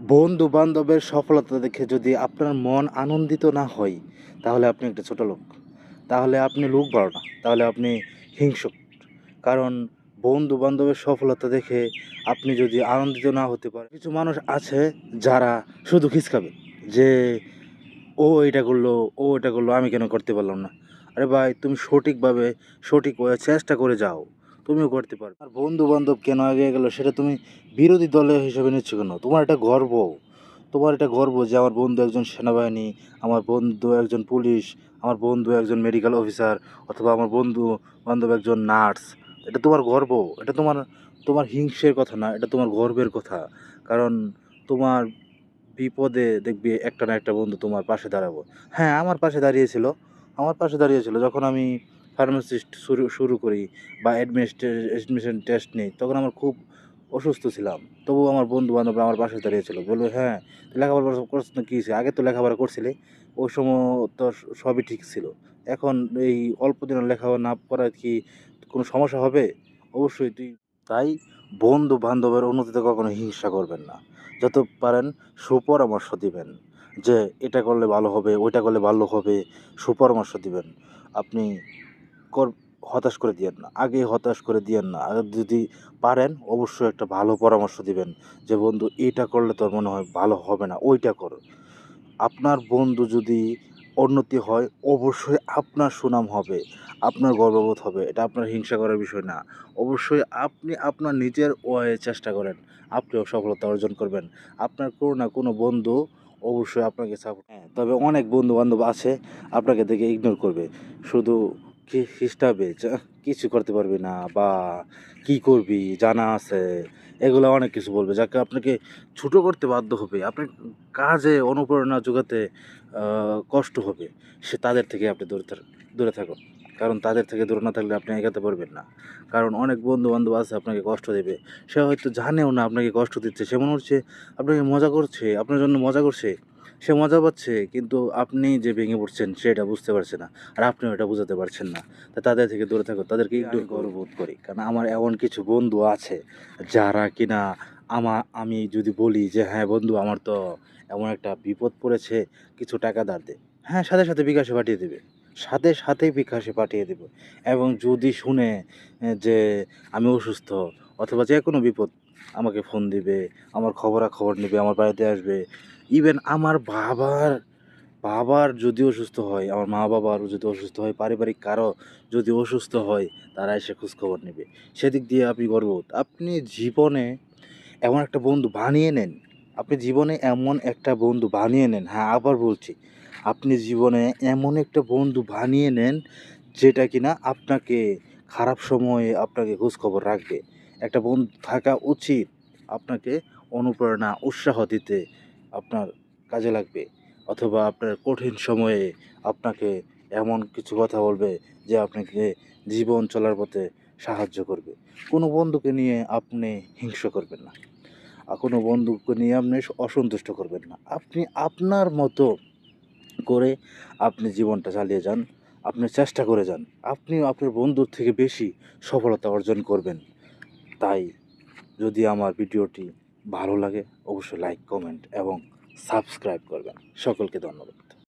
বন্ধু বান্ধবের সফলতা দেখে যদি আপনার মন আনন্দিত না হয়, তাহলে আপনি একটা ছোট লোক। তাহলে আপনি লোক বড় না, তাহলে আপনি হিংসুক। কারণ বন্ধু বান্ধবের সফলতা দেখে আপনি যদি আনন্দিত না হতে পারেন, কিছু মানুষ আছে যারা শুধু খিসকাবে যে, ও এটা করল, ও এটা করল, আমি কেন করতে পারলাম না? আরে ভাই, তুমি সঠিকভাবে সঠিক চেষ্টা করে যাও। তুমিও করতে পারবে। আর বন্ধু বান্ধব কেন এগিয়ে গেলো সেটা তুমি বিরোধী দলের হিসেবে নিচ্ছ কেন? তোমার এটা গর্ব। তোমার এটা গর্ব যে আমার বন্ধু একজন সেনাবাহিনী, আমার বন্ধু একজন পুলিশ, আমার বন্ধু একজন মেডিকেল অফিসার অথবা আমার বন্ধু বান্ধব একজন নার্স এটা তোমার গর্ব। এটা তোমার তোমার হিংসের কথা না, এটা তোমার গর্বের কথা। কারণ তোমার বিপদে দেখবি একটা না একটা বন্ধু তোমার পাশে দাঁড়াবো। হ্যাঁ আমার পাশে দাঁড়িয়েছিল। আমার পাশে দাঁড়িয়েছিল। যখন আমি ফার্মাসিস্ট শুরু শুরু করি বা অ্যাডমিশন টেস্ট নিই, তখন আমার খুব অসুস্থ ছিলাম। তবুও আমার বন্ধু বান্ধবরা আমার পাশে দাঁড়িয়েছিল, বলল হ্যাঁ লেখাপড়া করছিস না, কী আগে তো লেখাপড়া করছিলে, ওই সময় তো সবই ঠিক ছিল। এখন এই অল্প দিনের লেখাপড়া না করা কি কোনো সমস্যা হবে? অবশ্যই তুই তাই বন্ধু বান্ধবের উন্নতিতে কখনো হিংসা করবেন না। যত পারেন সুপরামর্শ দিবেন যে, এটা করলে ভালো হবে, ওইটা করলে ভালো হবে, সুপরামর্শ দিবেন। আপনি কর, হতাশ করে দিয়েন না। আগে হতাশ করে দিয়েন না। আর যদি পারেন, অবশ্যই একটা ভালো পরামর্শ দিবেন যে, বন্ধু, এটা করলে তোর মনে হয় ভালো হবে না, ওইটা কর। আপনার বন্ধু যদি উন্নতি হয়, অবশ্যই আপনার সুনাম হবে, আপনার গর্ববোধ হবে। এটা আপনার হিংসা করার বিষয় না। অবশ্যই আপনি আপনার নিজের ওয়ে চেষ্টা করেন। আপনিও সফলতা অর্জন করবেন। আপনার কোনো না কোনো বন্ধু অবশ্যই আপনাকে সাপোর্ট হ্যাঁ তবে অনেক বন্ধু বান্ধব আছে, আপনাকে দেখে ইগনোর করবে। শুধু কি হিসাবে কিছু করতে পারবি না, বা কি করবি জানা আছে, এগুলো অনেক কিছু বলবে। যাকে আপনাকে ছোটো করতে বাধ্য হবে, আপনার কাজে অনুপ্রেরণা যোগাতে কষ্ট হবে, সে তাদের থেকে আপনি দূরে দূরে থাকুন। কারণ তাদের থেকে দূরে না থাকলে আপনি এগাতে পারবেন না। কারণ অনেক বন্ধু বান্ধব আছে, আপনাকে কষ্ট দেবে। সে হয়তো জানেও না আপনাকে কষ্ট দিচ্ছে, সে মনে হচ্ছে আপনাকে মজা করছে, আপনার জন্য মজা করছে। সে মজা পাচ্ছে কিন্তু আপনি যে ভেঙে পড়ছেন সেটা বুঝতে পারছে না। আর আপনিও এটা বুঝাতে পারছেন না। তা তাদের থেকে দূরে থাকুন তাদেরকে একটু গর্ববোধ করি। কারণ আমার এমন কিছু বন্ধু আছে যারা কিনা আমার আমি যদি বলি যে হ্যাঁ বন্ধু আমার তো এমন একটা বিপদ পড়েছে কিছু টাকা ধার দে। হ্যাঁ সাথে সাথে বিকাশে পাঠিয়ে দেবে। সাথে সাথেই বিকাশে পাঠিয়ে দেবে। এবং যদি শুনে যে আমি অসুস্থ অথবা যে কোনো বিপদ আমাকে ফোন দিবে, আমার খবরাখবর নেবে, আমার বাড়িতে আসবে। ইভেন আমার বাবার বাবার যদি অসুস্থ হয়, আমার মা বাবার যদি অসুস্থ হয়, পারিবারিক কারও যদি অসুস্থ হয়, তারা এসে খোঁজখবর নেবে। সেদিক দিয়ে আপনি গর্ববোধ। আপনি জীবনে এমন একটা বন্ধু বানিয়ে নেন। আপনি জীবনে এমন একটা বন্ধু বানিয়ে নেন। হ্যাঁ আবার বলছি, আপনি জীবনে এমন একটা বন্ধু বানিয়ে নেন, যেটা কিনা আপনাকে খারাপ সময়ে আপনাকে খোঁজখবর রাখবে। একটা বন্ধু থাকা উচিত আপনাকে অনুপ্রেরণা, উৎসাহ দিতে আপনার কাজে লাগবে। অথবা আপনার কঠিন সময়ে আপনাকে এমন কিছু কথা বলবে যে আপনাকে জীবন চলার পথে সাহায্য করবে। কোনো বন্ধুকে নিয়ে আপনি হিংসা করবেন না। আর কোনো বন্ধুকে নিয়ে আপনি অসন্তুষ্ট করবেন না। আপনি আপনার মতো করে আপনি জীবনটা চালিয়ে যান, আপনি চেষ্টা করে যান। আপনি আপনার বন্ধুর থেকে বেশি সফলতা অর্জন করবেন। তাই যদি আমার ভিডিওটি ভালো লাগে অবশ্যই লাইক কমেন্ট এবং সাবস্ক্রাইব করবেন। সকলকে ধন্যবাদ।